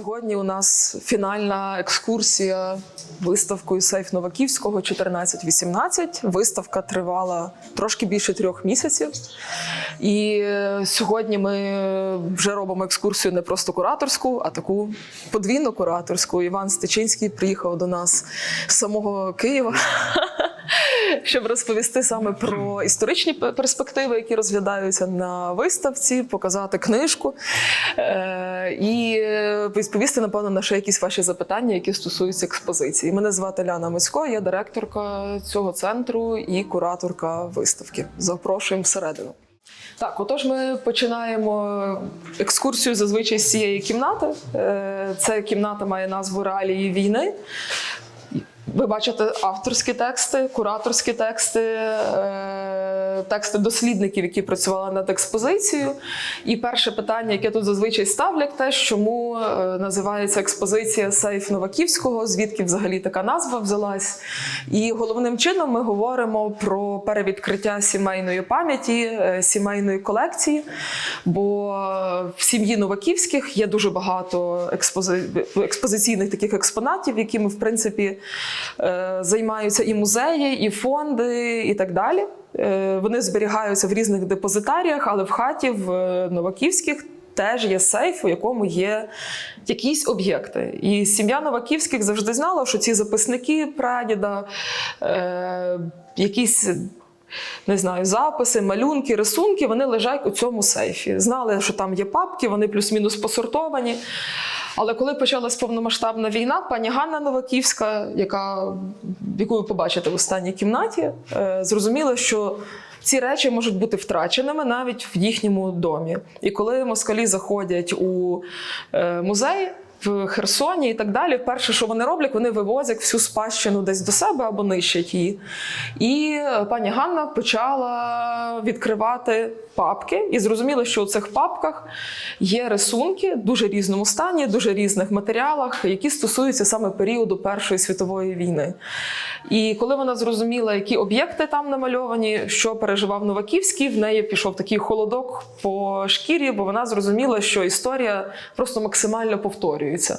Сьогодні у нас фінальна екскурсія виставкою Сейф Новаківського 14-18. Виставка тривала трошки більше трьох місяців. І е, сьогодні ми вже робимо екскурсію не просто кураторську, а таку подвійну кураторську. Іван Стечинський приїхав до нас з самого Києва. Щоб розповісти саме про історичні перспективи, які розглядаються на виставці, показати книжку е, і е, відповісти, напевно, на ще якісь ваші запитання, які стосуються експозиції. Мене звати Ляна Мицько, я директорка цього центру і кураторка виставки. Запрошуємо всередину. Так, отож, ми починаємо екскурсію зазвичай з цієї кімнати. Е, Ця кімната має назву Реалії війни. Ви бачите авторські тексти, кураторські тексти, е, тексти дослідників, які працювали над експозицією. І перше питання, яке тут зазвичай ставлять, те, чому е, називається експозиція Сейф Новаківського, звідки взагалі така назва взялась. І головним чином ми говоримо про перевідкриття сімейної пам'яті, е, сімейної колекції. Бо в сім'ї Новаківських є дуже багато експози... експозиційних таких експонатів, якими в принципі займаються і музеї, і фонди, і так далі. Е, Вони зберігаються в різних депозитаріях, але в хаті в е, Новаківських. Теж є сейф, у якому є якісь об'єкти. І сім'я Новаківських завжди знала, що ці записники прадіда, е, якісь не знаю, записи, малюнки, рисунки, вони лежать у цьому сейфі. Знали, що там є папки, вони плюс-мінус посортовані. Але коли почалась повномасштабна війна, пані Ганна Новаківська, яка, яку ви побачите в останній кімнаті, е, зрозуміла, що ці речі можуть бути втраченими навіть в їхньому домі. І коли москалі заходять у е, музей, в Херсоні і так далі. Перше, що вони роблять, вони вивозять всю спадщину десь до себе або нищать її. І пані Ганна почала відкривати папки і зрозуміла, що у цих папках є рисунки в дуже різному стані, дуже різних матеріалах, які стосуються саме періоду Першої світової війни. І коли вона зрозуміла, які об'єкти там намальовані, що переживав Новаківський, в неї пішов такий холодок по шкірі, бо вона зрозуміла, що історія просто максимально повторюється.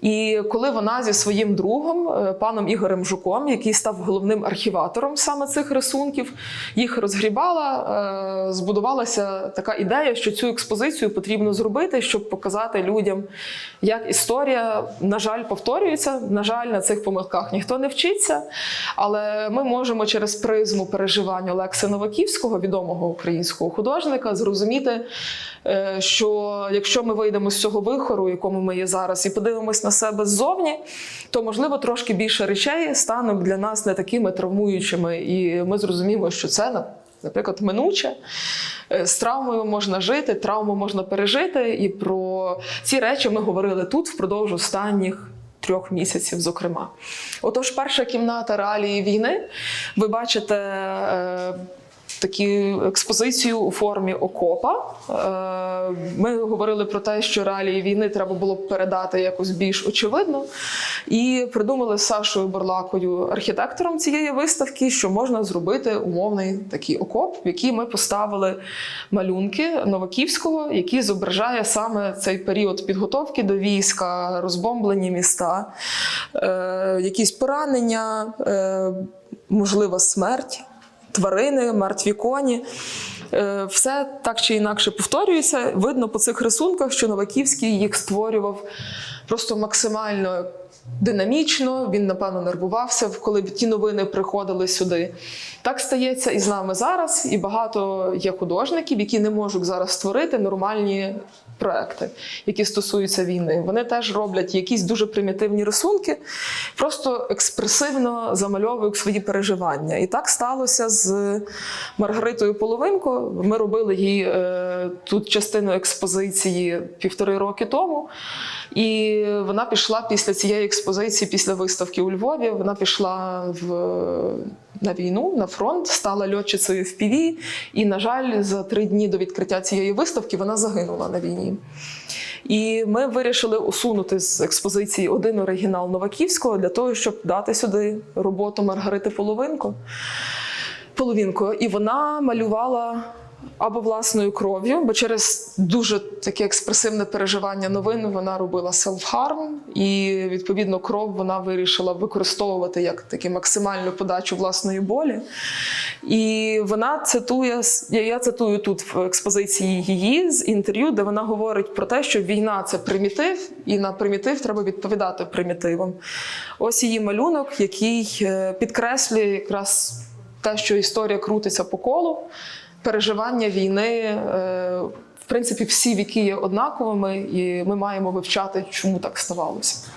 І коли вона зі своїм другом, е, паном Ігорем Жуком, який став головним архіватором саме цих рисунків, їх розгрібала, е, збудувалася така ідея, що цю експозицію потрібно зробити, щоб показати людям, як історія, на жаль, повторюється. На жаль, на цих помилках ніхто не вчиться. Але ми можемо через призму переживань Олекси Новаківського, відомого українського художника, зрозуміти, е, що якщо ми вийдемо з цього вихору, якому ми є зараз, і подивимось на себе ззовні, то можливо трошки більше речей стануть для нас не такими травмуючими, і ми зрозуміємо, що це наприклад минуче. Е, З травмою можна жити, травму можна пережити, і про ці речі ми говорили тут впродовж останніх. Трьох місяців, зокрема. Отож, перша кімната реалії війни. Ви бачите е, таку експозицію у формі окопа. Е, Ми говорили про те, що реалії війни треба було б передати якось більш очевидно. І придумали з Сашою Борлакою, архітектором цієї виставки, що можна зробити умовний такий окоп, в який ми поставили малюнки Новаківського, який зображає саме цей період підготовки до війська, розбомблені міста, е, якісь поранення, е, можлива смерть тварини, мертві коні. Е, Все так чи інакше повторюється. Видно по цих рисунках, що Новаківський їх створював просто максимально динамічно. Він, напевно, нервувався, коли ті новини приходили сюди. Так стається і з нами зараз. І багато є художників, які не можуть зараз створити нормальні проекти, які стосуються війни. Вони теж роблять якісь дуже примітивні рисунки, просто експресивно замальовують свої переживання. І так сталося з Маргаритою Половинко. Ми робили їй е, тут частину експозиції півтори роки тому. І вона пішла після цієї експозиції, після виставки у Львові. Вона пішла в, на війну, на фронт, стала льотчицею в ПІВІ. І, на жаль, за три дні до відкриття цієї виставки вона загинула на війні. І ми вирішили усунути з експозиції один оригінал Новаківського для того, щоб дати сюди роботу Маргарити Половинко. Половинко. І вона малювала або власною кров'ю, бо через дуже таке експресивне переживання новин вона робила селф-харм, і відповідно кров вона вирішила використовувати як таку максимальну подачу власної болі. І вона цитує я, цитую тут в експозиції її з інтерв'ю, де вона говорить про те, що війна це примітив, і на примітив треба відповідати примітивом. Ось її малюнок, який е, підкреслює якраз те, що історія крутиться по колу, переживання війни. е, В принципі, всі віки є однаковими, і ми маємо вивчати, чому так ставалося.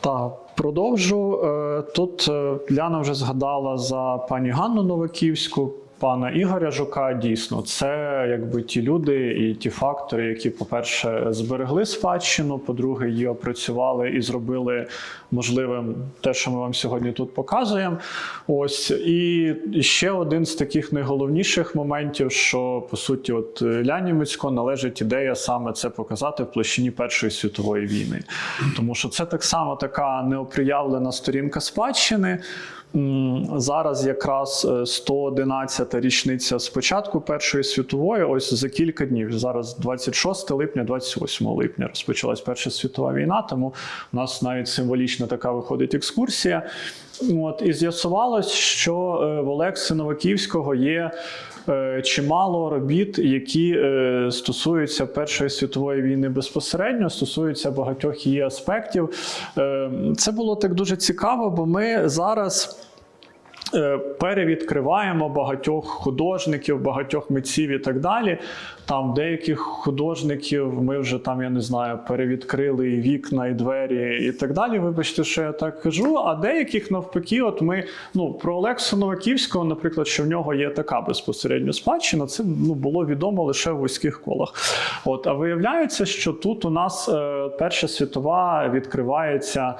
Так, продовжу. Е, Тут е, Ляна вже згадала за пані Ганну Новаківську, пана Ігоря Жука. Дійсно, це якби ті люди і ті фактори, які, по-перше, зберегли спадщину, по-друге, її опрацювали і зробили можливим те, що ми вам сьогодні тут показуємо. Ось і ще один з таких найголовніших моментів, що по суті, от Ляні Мицько належить ідея саме це показати в площині Першої світової війни, тому що це так само така неоприявлена сторінка спадщини. Зараз якраз е, 111 річниця з початку Першої світової. Ось за кілька днів. Зараз 26 липня, 28 липня розпочалась Перша світова війна. Тому у нас навіть символічна така виходить екскурсія. От і з'ясувалось, що е, в Олекси Новаківського є. Е, Чимало робіт, які е, стосуються Першої світової війни безпосередньо, стосуються багатьох її аспектів. Е, Це було так дуже цікаво, бо ми зараз. Перевідкриваємо багатьох художників, багатьох митців і так далі. Там деяких художників ми вже там, я не знаю, перевідкрили і вікна, і двері, і так далі. Вибачте, що я так кажу. А деяких навпаки, от ми ну про Олексу Новаківського, наприклад, що в нього є така безпосередньо спадщина, це ну було відомо лише в вузьких колах. От а виявляється, що тут у нас е, Перша світова відкривається.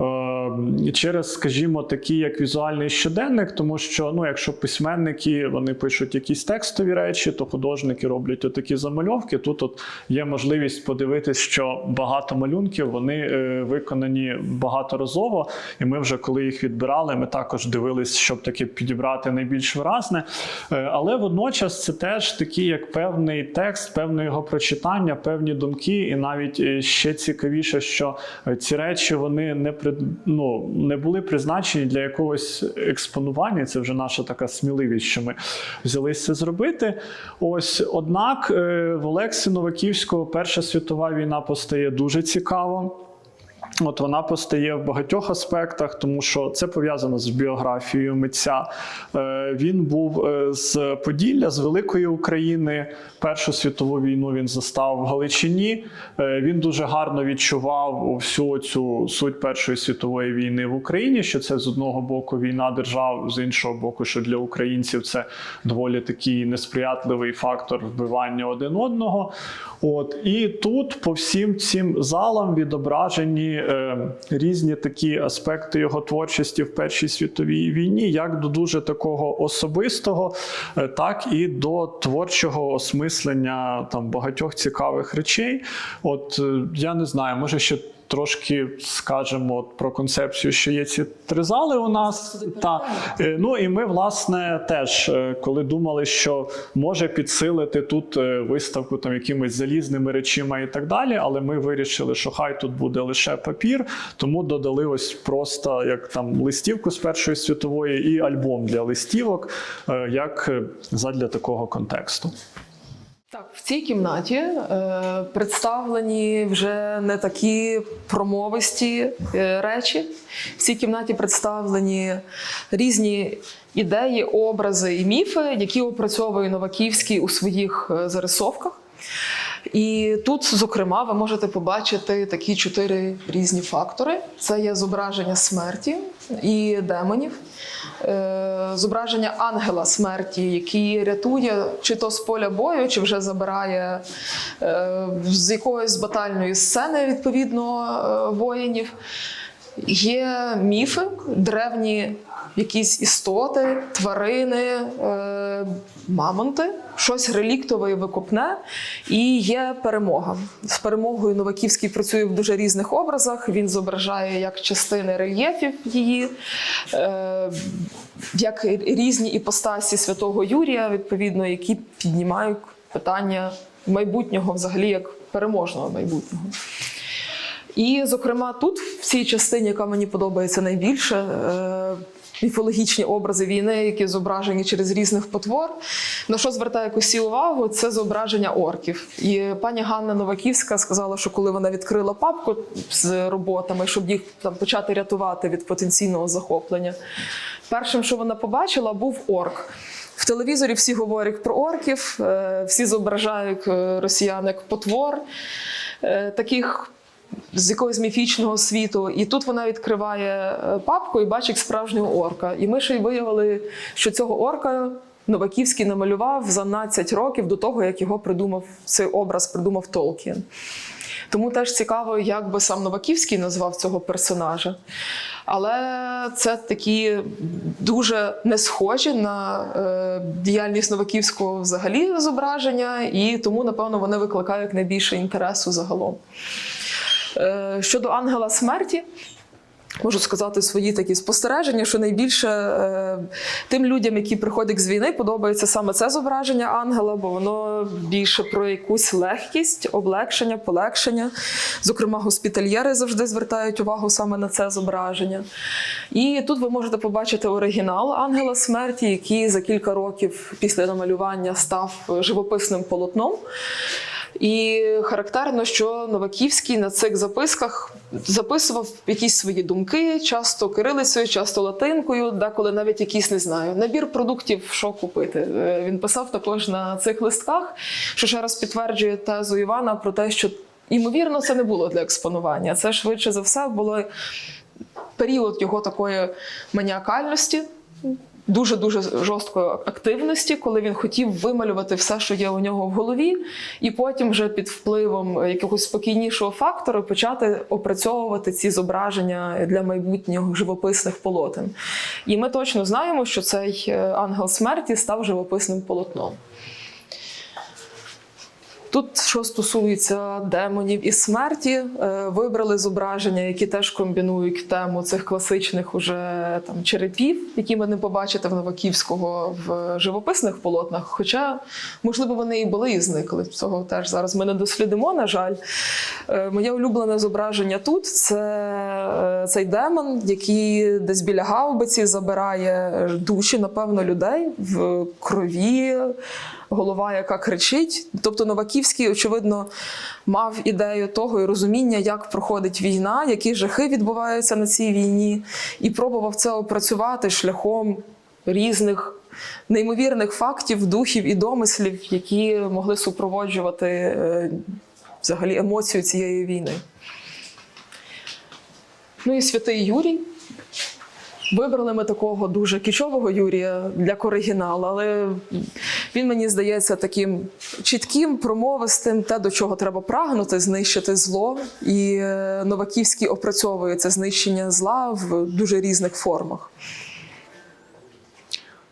е, Через, скажімо, такі як візуальний щоденник, тому що ну, якщо письменники вони пишуть якісь текстові речі, то художники роблять отакі замальовки. Тут от є можливість подивитись, що багато малюнків вони е, виконані багаторазово, і ми вже коли їх відбирали, ми також дивились, щоб таки підібрати найбільш виразне. Е, але водночас це теж такий як певний текст, певне його прочитання, певні думки, і навіть е, ще цікавіше, що ці речі вони не при, ну, не були призначені для якогось експонування. Це вже наша така сміливість, що ми взялися зробити. Ось однак е, в Олексі Новаківського Перша світова війна постає дуже цікаво. От вона постає в багатьох аспектах, тому що це пов'язано з біографією митця. Е, Він був е, з Поділля, з Великої України. Першу світову війну він застав в Галичині. Е, Він дуже гарно відчував всю цю суть Першої світової війни в Україні. Що це з одного боку війна держав, з іншого боку, що для українців це доволі такий несприятливий фактор вбивання один одного. От і тут по всім цим залам відображені е, різні такі аспекти його творчості в Першій світовій війні, як до дуже такого особистого, е, так і до творчого осмислення там багатьох цікавих речей. От е, я не знаю, може ще. Трошки скажемо про концепцію, що є ці три зали у нас. Та, е, ну і ми, власне, теж, е, коли думали, що може підсилити тут е, виставку там якимись залізними речима і так далі, але ми вирішили, що хай тут буде лише папір, тому додали ось просто як там листівку з Першої світової і альбом для листівок, як задля такого контексту. Так, в цій кімнаті е, представлені вже не такі промовисті е, речі. В цій кімнаті представлені різні ідеї, образи і міфи, які опрацьовує Новаківський у своїх е, зарисовках. І тут, зокрема, ви можете побачити такі чотири різні фактори: це є зображення смерті і демонів, е, зображення ангела смерті, який рятує чи то з поля бою, чи вже забирає е, з якоїсь батальної сцени, відповідно, е, воїнів. є міфи, древні якісь істоти, тварини, е, мамонти, щось реліктове і викопне, і є перемога. З перемогою Новаківський працює в дуже різних образах. Він зображає як частини рельєфів її, е, як різні іпостасі святого Юрія, відповідно, які піднімають питання майбутнього, взагалі як переможного майбутнього. І, зокрема, тут, в цій частині, яка мені подобається найбільше, е, міфологічні образи війни, які зображені через різних потвор. На що звертає усі увагу, це зображення орків. І пані Ганна Новаківська сказала, що коли вона відкрила папку з роботами, щоб їх там почати рятувати від потенційного захоплення, першим, що вона побачила, був орк. В телевізорі всі говорять про орків, е, всі зображають е, росіян як потвор, е, таких з якогось міфічного світу. І тут вона відкриває е, папку і бачить справжнього орка. І ми ще й виявили, що цього орка Новаківський намалював за 12 років до того, як його придумав цей образ, придумав Толкін. Тому теж цікаво, як би сам Новаківський назвав цього персонажа. Але це такі дуже не схожі на е, діяльність Новаківського взагалі зображення, і тому, напевно, вони викликають найбільше інтересу загалом. Е, Щодо ангела смерті, можу сказати свої такі спостереження, що найбільше е, тим людям, які приходять з війни, подобається саме це зображення ангела, бо воно більше про якусь легкість, облегшення, полегшення. Зокрема, госпітальєри завжди звертають увагу саме на це зображення. І тут ви можете побачити оригінал ангела смерті, який за кілька років після намалювання став живописним полотном. І характерно, що Новаківський на цих записках записував якісь свої думки, часто кирилицею, часто латинкою, деколи навіть якісь не знаю. Набір продуктів, що купити. Е, Він писав також на цих листках, що ще раз підтверджує тезу Івана про те, що ймовірно це не було для експонування. Це швидше за все було період його такої маніакальності. Дуже дуже жорсткої активності, коли він хотів вималювати все, що є у нього в голові, і потім, вже під впливом якогось спокійнішого фактору, почати опрацьовувати ці зображення для майбутнього живописних полотен. І ми точно знаємо, що цей е, ангел смерті став живописним полотном. Тут, що стосується демонів і смерті, е, вибрали зображення, які теж комбінують тему цих класичних уже там черепів, які ви не побачите в Новаківського в живописних полотнах. Хоча, можливо, вони і були і зникли. Цього теж зараз ми не дослідимо. На жаль, Е, моє улюблене зображення тут це е, цей демон, який десь біля гаубиці забирає душі, напевно, людей в крові голова, яка кричить. Тобто Новаківський, очевидно, мав ідею того і розуміння, як проходить війна, які жахи відбуваються на цій війні, і пробував це опрацювати шляхом різних. Неймовірних фактів, духів і домислів, які могли супроводжувати е, взагалі емоцію цієї війни. Ну і святий Юрій. Вибрали ми такого дуже кічового Юрія для оригіналу, але він мені здається таким чітким, промовистим, те, до чого треба прагнути, знищити зло. І е, Новаківський опрацьовує це знищення зла в дуже різних формах.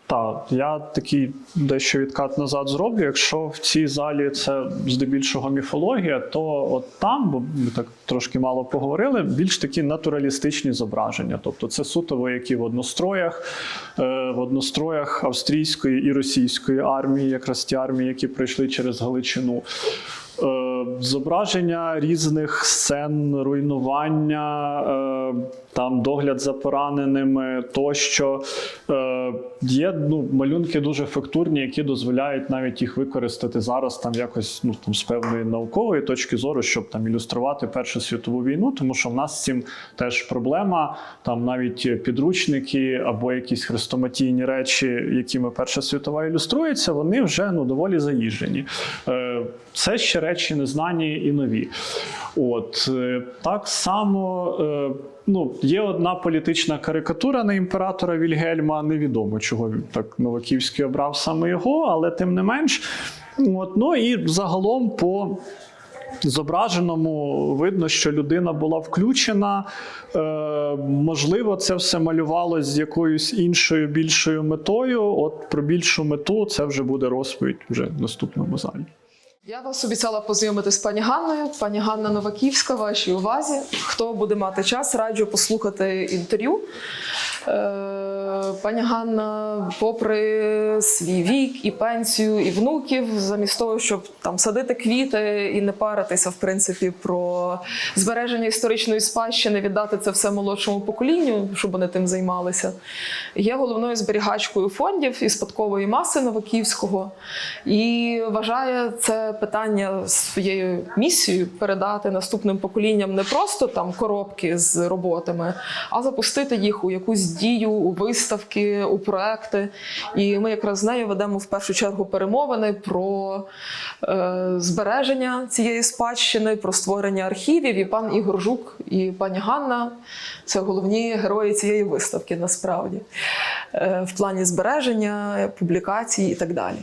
Так, я такий дещо відкат назад зроблю. Якщо в цій залі це здебільшого міфологія, то от там, бо ми так трошки мало поговорили, більш такі натуралістичні зображення. Тобто це суто вояки в одностроях, е, в одностроях австрійської і російської армії, якраз ті армії, які пройшли через Галичину. Зображення різних сцен руйнування, е, там догляд за пораненими тощо. Е, Є ну, малюнки дуже фактурні, які дозволяють навіть їх використати зараз там якось ну, там, з певної наукової точки зору, щоб там ілюструвати Першу світову війну, тому що в нас з цим теж проблема. Там навіть підручники або якісь хрестоматійні речі, якими Перша світова ілюструється, вони вже ну, доволі заїжджені. Е, Це ще речі незнані і нові. От е, так само. е, Ну, є одна політична карикатура на імператора Вільгельма. Невідомо, чого він так Новаківський обрав саме його, але тим не менш. От, ну і загалом по зображеному видно, що людина була включена. Е, можливо, це все малювалось з якоюсь іншою більшою метою. От про більшу мету це вже буде розповідь вже в наступному залі. Я вас обіцяла познайомити з пані Ганною. Пані Ганна Новаківська, вашій увазі. Хто буде мати час, раджу послухати інтерв'ю. Е, Пані Ганна, попри свій вік і пенсію, і внуків, замість того, щоб там садити квіти і не паритися, в принципі, про збереження історичної спадщини, віддати це все молодшому поколінню, щоб вони тим займалися, є головною зберігачкою фондів і спадкової маси Новаківського і вважає це питання своєю місією передати наступним поколінням не просто там коробки з роботами, а запустити їх у якусь дію, у виставки, у проекти. І ми якраз з нею ведемо в першу чергу перемовини про е, збереження цієї спадщини, про створення архівів. І пан Ігор Жук і пані Ганна це головні герої цієї виставки насправді е, в плані збереження, публікацій і так далі.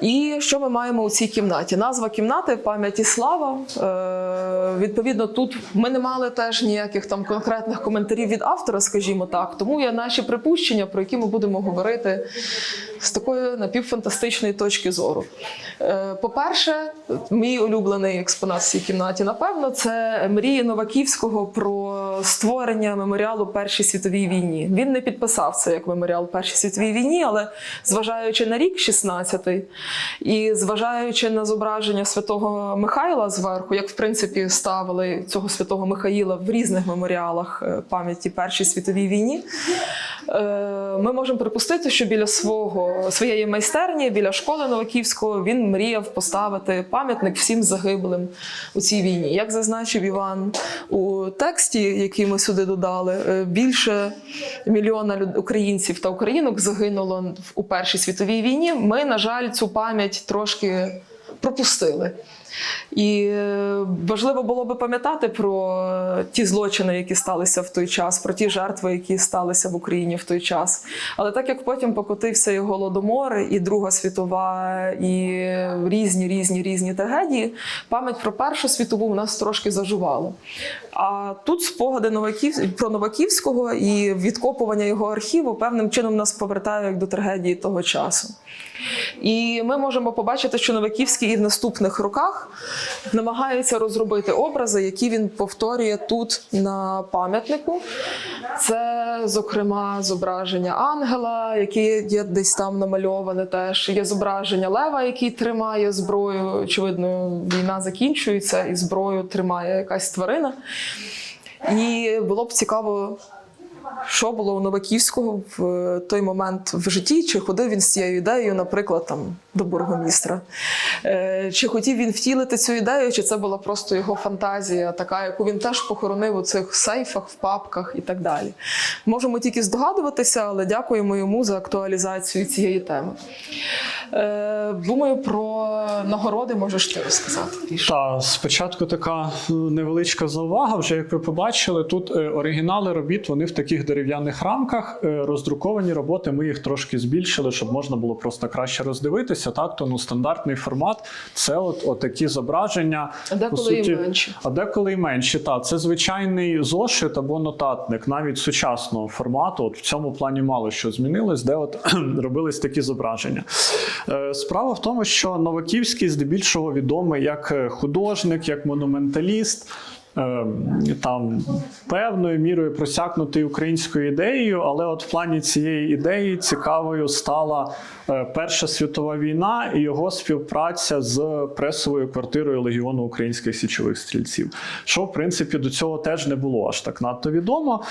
І що ми маємо у цій кімнаті? Назва кімнати пам'ять і слава. Е, відповідно, тут ми не мали теж ніяких там конкретних коментарів від автора, скажімо так. Тому є наші припущення, про які ми будемо говорити з такої напівфантастичної точки зору. Е, по-перше, мій улюблений експонат в цій кімнаті, напевно, це мрії Новаківського про створення меморіалу Першій світовій війні. Він не підписав це як меморіал Першій світовій війні, але зважаючи на рік 16-й і зважаючи на зображення святого Михайла зверху, як в принципі ставили цього святого Михаїла в різних меморіалах е, пам'яті Першій світовій війні, ми можемо припустити, що біля свого своєї майстерні, біля школи Новаківського, він мріяв поставити пам'ятник всім загиблим у цій війні. Як зазначив Іван у тексті, який ми сюди додали, е, більше мільйона українців та українок загинуло у Першій світовій війні. Ми, на жаль, цю пам'ять трошки пропустили. І е, важливо було би пам'ятати про е, ті злочини, які сталися в той час, про ті жертви, які сталися в Україні в той час. Але так як потім покотився і голодомор, і Друга світова, і різні різні різні трагедії, пам'ять про Першу світову в нас трошки зажувала. А тут спогади Новаків про Новаківського і відкопування його архіву певним чином нас повертає як до трагедії того часу. І ми можемо побачити, що Новаківський і в наступних роках намагається розробити образи, які він повторює тут на пам'ятнику. Це, зокрема, зображення ангела, яке є десь там намальоване. Теж є зображення лева, який тримає зброю. Очевидно, війна закінчується, і зброю тримає якась тварина. І було б цікаво що було у Новаківського в той момент в житті, чи ходив він з цією ідеєю, наприклад, там до бургомістра. Е, Чи хотів він втілити цю ідею, чи це була просто його фантазія, така, яку він теж похоронив у цих сейфах, в папках і так далі. Можемо тільки здогадуватися, але дякуємо йому за актуалізацію цієї теми. Е, Думаю, про нагороди можеш ти розказати більше. Та спочатку така е, невеличка заувага. Вже як ви побачили, тут е, оригінали робіт вони в таких дерев'яних рамках. Роздруковані роботи. Ми їх трошки збільшили, щоб можна було просто краще роздивитися. Так, то ну стандартний формат це от, от такі зображення. А деколи і менші. А деколи і менші. Так, це звичайний зошит або нотатник, навіть сучасного формату. От в цьому плані мало що змінилось, де от робились такі зображення. Е, Справа в тому, що Новаківський здебільшого відомий як е, художник, як монументаліст. Е, Там певною мірою просякнутий українською ідеєю, але от в плані цієї ідеї цікавою стала е, Перша світова війна і його співпраця з пресовою квартирою Легіону українських січових стрільців. Що, в принципі, до цього теж не було аж так надто відомо.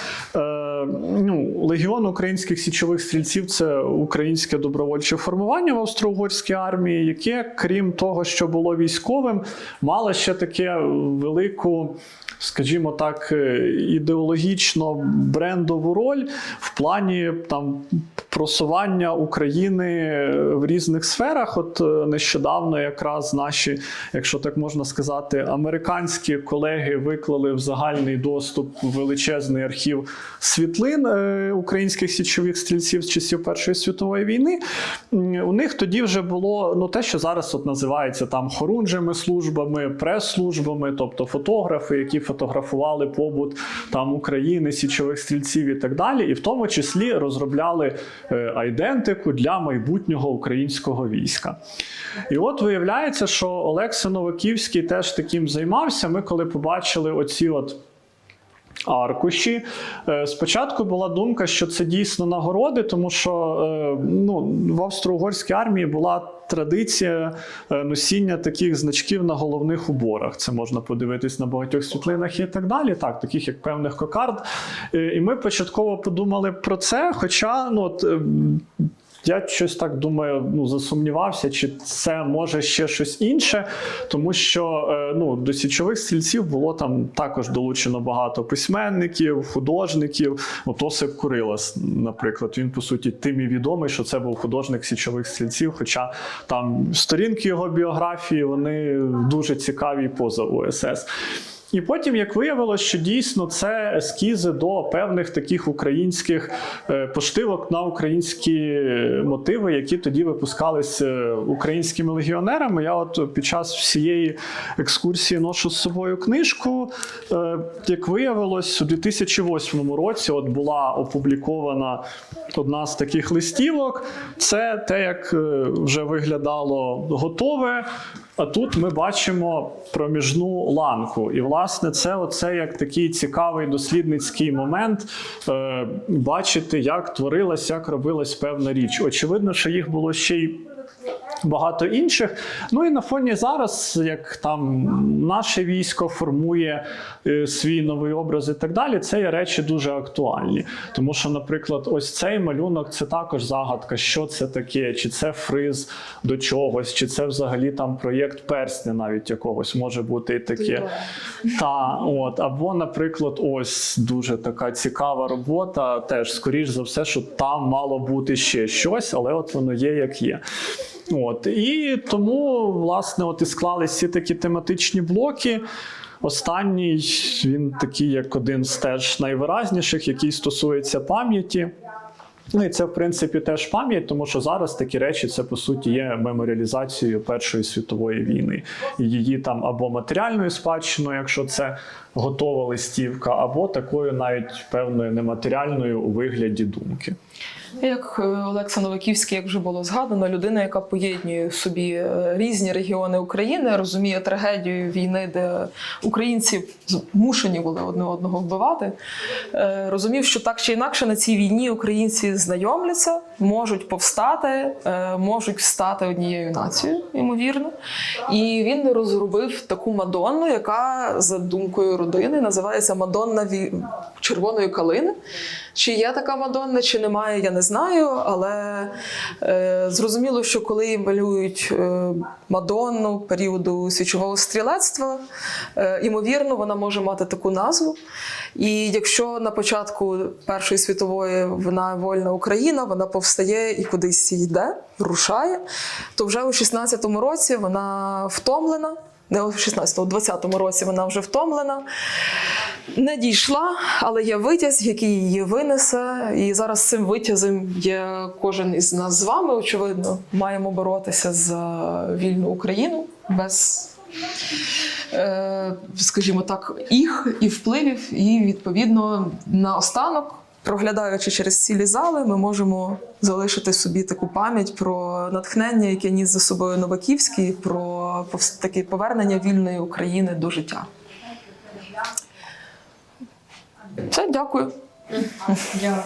Е, ну, Легіон українських січових стрільців це українське добровольче формування в австро-угорській армії, яке, крім того, що було військовим, мало ще таке велику. Скажімо так, е, ідеологічно брендову роль в плані там просування України в різних сферах. От е, нещодавно, якраз наші, якщо так можна сказати, американські колеги виклали в загальний доступ величезний архів світлин е, українських січових стрільців з часів Першої світової війни. У них тоді вже було ну, те, що зараз от називається там хорунжими службами, прес-службами, тобто фотографи, які фотографували побут там України, січових стрільців і так далі. І в тому числі розробляли е, айдентику для майбутнього українського війська. І от виявляється, що Олекса Новаківський теж таким займався. Ми коли побачили оці от. Аркуші. Е, Спочатку була думка, що це дійсно нагороди, тому що е, ну, в австро-угорській армії була традиція е, носіння таких значків на головних уборах. Це можна подивитись на багатьох світлинах і так далі, так, таких як певних кокард. І ми початково подумали про це. Хоча ну, от, я щось так думаю, ну засумнівався, чи це може ще щось інше, тому що е, ну, до січових стрільців було там також долучено багато письменників, художників. От Осип Курилас, наприклад, він по суті тим і відомий, що це був художник січових стрільців. Хоча там сторінки його біографії вони дуже цікаві поза УСС. І потім, як виявилось, що дійсно це ескізи до певних таких українських е, поштивок на українські мотиви, які тоді випускались е, українськими легіонерами. Я от під час всієї екскурсії ношу з собою книжку. Е, Як виявилось, у 2008 році от була опублікована одна з таких листівок. Це те, як вже виглядало готове. А тут ми бачимо проміжну ланку. І, власне, це оце як такий цікавий дослідницький момент е, бачити, як творилась, як робилась певна річ. Очевидно, що їх було ще й. Багато інших. Ну і на фоні зараз, як там наше військо формує е, свій новий образ і так далі, це є речі дуже актуальні. Тому що, наприклад, ось цей малюнок це також загадка, що це таке, чи це фриз до чогось, чи це взагалі там проєкт персня, навіть якогось може бути і таке. Та, от, або, наприклад, ось дуже така цікава робота. Теж, скоріш за все, що там мало бути ще щось, але от воно є як є. От, і тому, власне, от і склались всі такі тематичні блоки. Останній він такий, як один з теж найвиразніших, який стосується пам'яті. Ну і це, в принципі, теж пам'ять, тому що зараз такі речі це по суті є меморіалізацією Першої світової війни. Її там або матеріальною спадщиною, якщо це готова листівка, або такою навіть певною нематеріальною у вигляді думки. Як е, Олекса Новаківський, як вже було згадано, людина, яка поєднує в собі е, різні регіони України, розуміє трагедію війни, де українці змушені були одне одного вбивати. е, Розумів, що так чи інакше на цій війні українці знайомляться, можуть повстати, можуть стати однією нацією, ймовірно. І він розробив таку мадонну, яка за думкою родини називається Мадонна червоної калини. Чи є така Мадонна, чи немає, я не знаю. Але е, зрозуміло, що коли малюють е, Мадонну періоду свічового стрілецтва, е, ймовірно, вона може мати таку назву. І якщо на початку Першої світової вона вольна Україна, вона повстає і кудись йде, рушає, то вже у 16-му році вона втомлена. Не у 16-му, у 20-му році вона вже втомлена. Не дійшла, але є витязь, який її винесе. І зараз цим витязем є кожен із нас з вами. Очевидно, маємо боротися за вільну Україну без, е, скажімо так, їх і впливів. І відповідно наостанок, проглядаючи через цілі зали, ми можемо залишити собі таку пам'ять про натхнення, яке ніс за собою Новаківський, про повс- таке повернення вільної України до життя. Все. Дякую. Дякую.